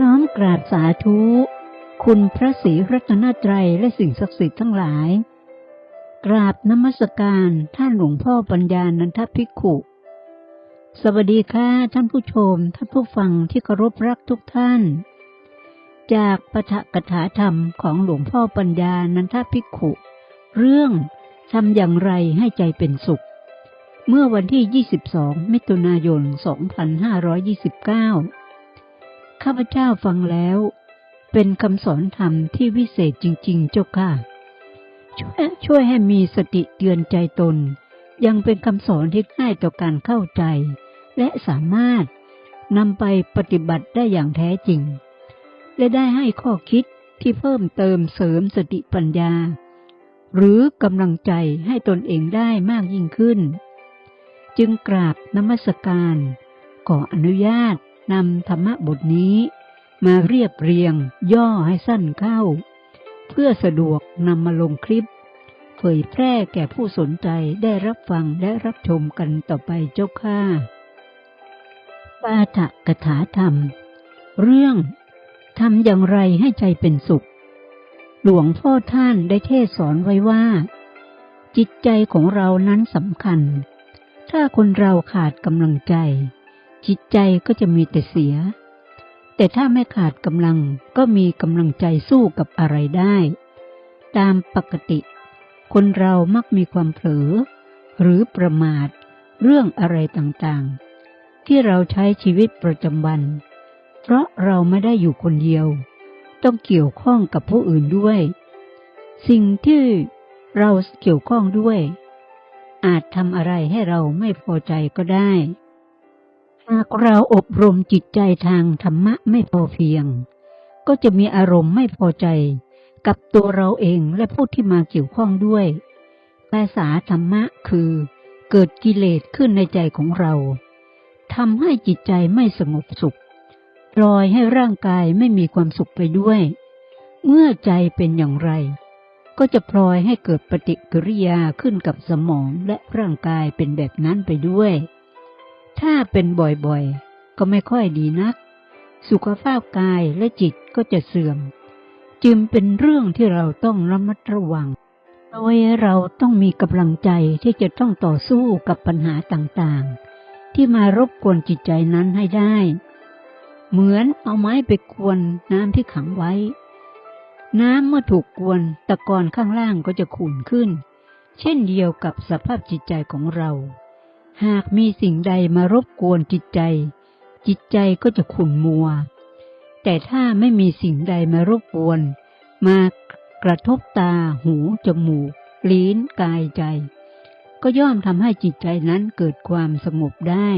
น้อมกราบสาธุ คุณพระศรีรัตนตรัยและสิ่งศักดิ์สิทธิ์ทั้งหลาย กราบนมัสการท่านหลวงพ่อปัญญานันทภิกขุ สวัสดีค่ะท่านผู้ชม ท่านผู้ฟังที่เคารพรักทุกท่าน จากปฐกถาธรรมของหลวงพ่อปัญญานันทภิกขุ เรื่องทำอย่างไรให้ใจเป็นสุข เมื่อวันที่ 22 มิถุนายน 2529 ข้าพเจ้าฟังแล้ว เป็นคำสอนธรรมที่วิเศษจริง ๆ เจ้าค่ะ ช่วยช่วยให้มีสติเตือนใจตน ยังเป็นคำสอนที่ง่ายต่อการเข้าใจ และสามารถนำไปปฏิบัติได้อย่างแท้จริง และได้ให้ข้อคิดที่เพิ่มเติมเสริมสติปัญญา หรือกำลังใจให้ตนเองได้มากยิ่งขึ้น จึงกราบนมัสการ ขออนุญาต นำธรรมบทนี้มาเรียบเรียงย่อให้สั้นเข้า เพื่อสะดวกนำมาลงคลิป เผยแพร่แก่ผู้สนใจได้รับฟังและรับชมกันต่อไปเจ้าค่ะปาฐกถาธรรม เรื่องทำอย่างไรให้ใจเป็นสุข หลวงพ่อท่านได้เทศสอนไว้ว่า จิตใจของเรานั้นสำคัญ ถ้าคนเราขาดกำลังใจ จิตใจก็จะมีแต่เสีย แต่ถ้าไม่ขาดกำลังก็มีกำลังใจสู้กับอะไรได้ ตามปกติ คนเรามักมีความเผลอ หรือประมาทเรื่องอะไรต่างๆ ที่เราใช้ชีวิตประจำวัน เพราะเราไม่ได้อยู่คนเดียว ต้องเกี่ยวข้องกับผู้อื่นด้วย สิ่งที่เราเกี่ยวข้องด้วย อาจทำอะไรให้เราไม่พอใจก็ได้ หากเราอบรมจิตใจทางธรรมะไม่พอเพียง ก็จะมีอารมณ์ไม่พอใจ กับตัวเราเองและผู้ที่มาเกี่ยวข้องด้วย ภาษาธรรมะคือ เกิดกิเลสขึ้นในใจของเราทำให้จิตใจไม่สงบสุขปล่อยให้ร่างกายไม่มีความสุขไปด้วย เมื่อใจเป็นอย่างไร ก็จะพลอยให้เกิดปฏิกิริยาขึ้นกับสมองและร่างกายเป็นแบบนั้นไปด้วย ถ้าเป็นบ่อยๆ ก็ไม่ค่อยดีนัก สุขภาพกายและจิตก็จะเสื่อม จึงเป็นเรื่องที่เราต้องระมัดระวัง โดยเราต้องมีกำลังใจที่จะต้องต่อสู้กับปัญหาต่างๆ ที่มารบกวนจิตใจนั้นให้ได้ เหมือนเอาไม้ไปกวนน้ำที่ขังไว้ น้ำเมื่อถูกกวนตะกอนข้างล่างก็จะขุ่นขึ้น เช่นเดียวกับสภาพจิตใจของเรา หากมีสิ่งใดมารบกวนจิตใจ จิตใจก็จะขุ่นมัว แต่ถ้าไม่มีสิ่งใดมารบกวน มากระทบตา หู จมูก ลิ้น กายใจ ก็ย่อมทำให้จิตใจนั้นเกิดความสงบได้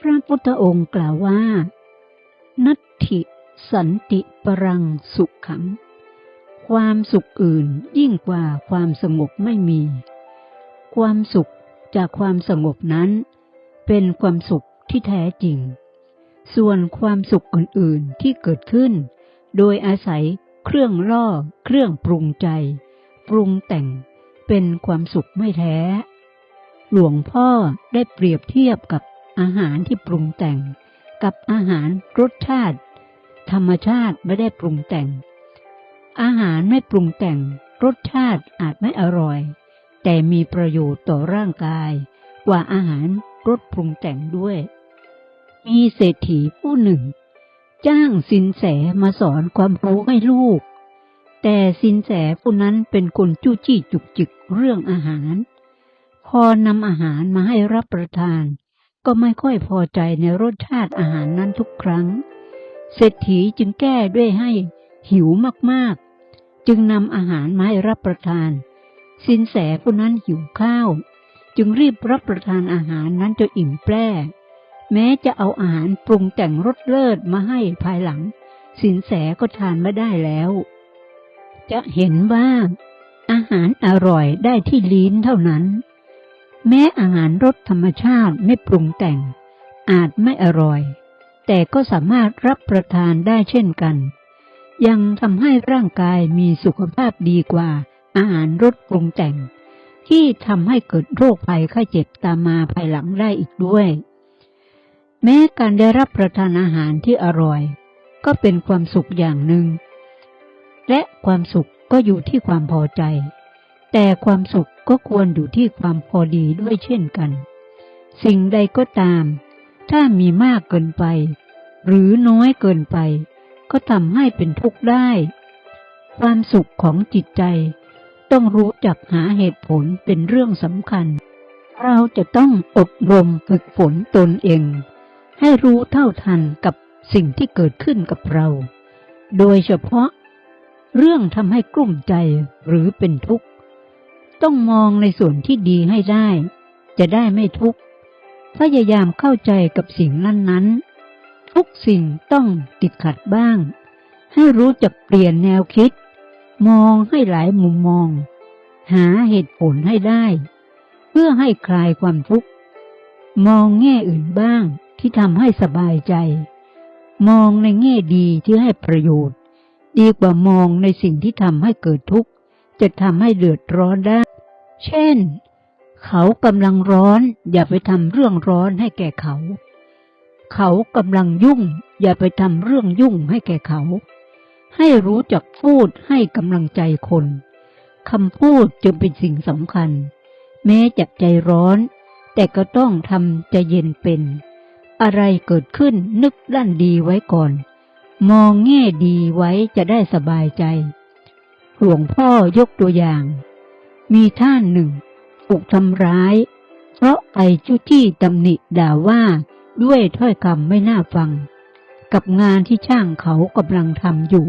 พระพุทธองค์กล่าวว่า นัตถิสันติปรังสุขขัง ความสุขอื่นยิ่งกว่าความสงบไม่มี ความสุข จากความสงบนั้น เป็นความสุขที่แท้จริง ส่วนความสุขอื่นๆที่เกิดขึ้น โดยอาศัยเครื่องล่อ เครื่องปรุงใจ ปรุงแต่งเป็นความสุขไม่แท้ หลวงพ่อได้เปรียบเทียบกับอาหารที่ปรุงแต่ง กับอาหารรสชาติ ธรรมชาติไม่ได้ปรุงแต่ง อาหารไม่ปรุงแต่ง รสชาติอาจไม่อร่อย แต่มีประโยชน์ต่อร่างกายกว่าอาหารรสปรุงแต่งด้วย มีเศรษฐีผู้หนึ่ง จ้างสินแสมาสอนความรู้ให้ลูก แต่สินแสผู้นั้นเป็นคนจู้จี้จุกจิกเรื่องอาหาร พอนำอาหารมาให้รับประทาน ก็ไม่ค่อยพอใจในรสชาติอาหารนั้นทุกครั้ง เศรษฐีจึงแก้ด้วยให้หิวมากๆ จึงนำอาหารมาให้รับประทาน สินแสผู้นั้นหิวข้าว จึงรีบรับประทานอาหารนั้นจนอิ่มแปร่แม้จะเอาอาหารปรุงแต่งรสเลิศมาให้ภายหลัง สินแสก็ทานไม่ได้แล้ว จะเห็นว่า อาหารอร่อยได้ที่ลิ้นเท่านั้น แม้อาหารรสธรรมชาติไม่ปรุงแต่ง อาจไม่อร่อย แต่ก็สามารถรับประทานได้เช่นกัน ยังทำให้ร่างกายมีสุขภาพดีกว่า อาหารรสปรุงแต่ง ที่ทำให้เกิดโรคภัยไข้เจ็บตามมาภายหลังได้อีกด้วย แม้การได้รับประทานอาหารที่อร่อย ก็เป็นความสุขอย่างหนึ่ง และความสุขก็อยู่ที่ความพอใจ แต่ความสุขก็ควรอยู่ที่ความพอดีด้วยเช่นกัน สิ่งใดก็ตาม ถ้ามีมากเกินไป หรือน้อยเกินไป ก็ทำให้เป็นทุกข์ได้ ความสุขของจิตใจ ต้องรู้จักหาเหตุผลเป็นเรื่องสำคัญ เราจะต้องอบรมฝึกฝนตนเอง ให้รู้เท่าทันกับสิ่งที่เกิดขึ้นกับเรา โดยเฉพาะ เรื่องทำให้กลุ้มใจหรือเป็นทุกข์ ต้องมองในส่วนที่ดีให้ได้ จะได้ไม่ทุกข์พยายามเข้าใจกับสิ่งนั้นๆ ทุกสิ่งต้องติดขัดบ้าง ให้รู้จักเปลี่ยนแนวคิด มองให้หลายมุมมอง หาเหตุผลให้ได้ เพื่อให้คลายความทุกข์ มองแง่อื่นบ้างที่ทำให้สบายใจ มองในแง่ดีที่ให้ประโยชน์ ดีกว่ามองในสิ่งที่ทำให้เกิดทุกข์ จะทำให้เดือดร้อนได้ เช่น เขากำลังร้อน อย่าไปทำเรื่องร้อนให้แก่เขา เขากำลังยุ่ง อย่าไปทำเรื่องยุ่งให้แก่เขา ให้รู้จักพูดให้กำลังใจคนคำพูดจึงเป็นสิ่งสำคัญ แม้จะใจร้อน แต่ก็ต้องทำใจเย็นเป็น อะไรเกิดขึ้นนึกด้านดีไว้ก่อน มองแง่ดีไว้จะได้สบายใจ หลวงพ่อยกตัวอย่าง มีท่านหนึ่งถูกทำร้าย เพราะไปจุจี้ตำหนิด่าว่าด้วยถ้อยคำไม่น่าฟัง กับงานที่ช่างเขากำลังทำอยู่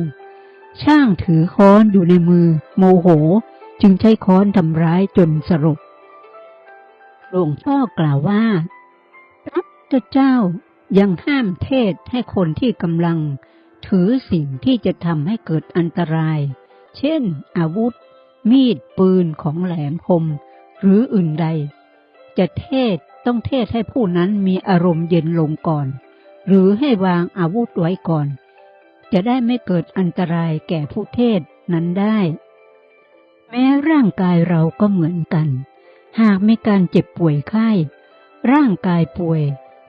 ช่างถือค้อนอยู่ในมือ โมโหจึงใช้ค้อนทำร้ายจนสลบหลวงพ่อกล่าวว่าพระพุทธเจ้ายังห้ามเทศให้คนที่กำลัง ถือสิ่งที่จะทำให้เกิดอันตราย เช่น อาวุธ มีดปืนของแหลมคม หรืออื่นใด จะเทศต้องเทศให้ผู้นั้นมีอารมณ์เย็นลงก่อน หรือให้วางอาวุธไว้ก่อน จะได้ไม่เกิดอันตรายแก่ผู้เทศนั้นได้ แม้ร่างกายเราก็เหมือนกัน หากมีการเจ็บป่วยไข้ ร่างกายป่วย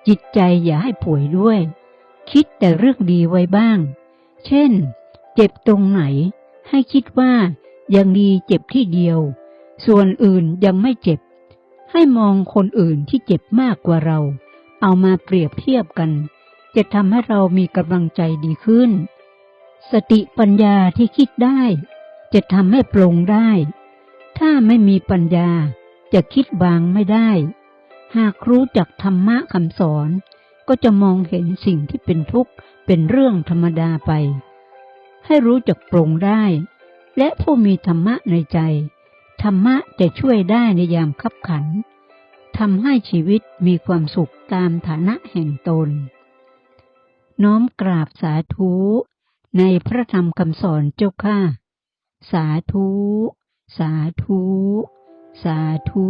จิตใจอย่าให้ป่วยด้วย คิดแต่เรื่องดีไว้บ้าง เช่น เจ็บตรงไหน ให้คิดว่ายังดีเจ็บที่เดียว ส่วนอื่นยังไม่เจ็บ ให้มองคนอื่นที่เจ็บมากกว่าเรา เอามาเปรียบเทียบกัน จะทำให้เรามีกำลังใจดีขึ้น สติปัญญาที่คิดได้ จะทำให้ปลงได้ ถ้าไม่มีปัญญาจะคิดวางไม่ได้ หากรู้จักธรรมะคำสอน ก็จะมองเห็นสิ่งที่เป็นทุกข์เป็นเรื่องธรรมดาไป ให้รู้จักปรงได้ และผู้มีธรรมะในใจ ธรรมะจะช่วยได้ในยามขับขันทำให้ชีวิตมีความสุขตามฐานะแห่งตน น้อมกราบสาธุในพระธรรมคำสอนเจ้าค่ะ สาธุ สาธุ สาธุ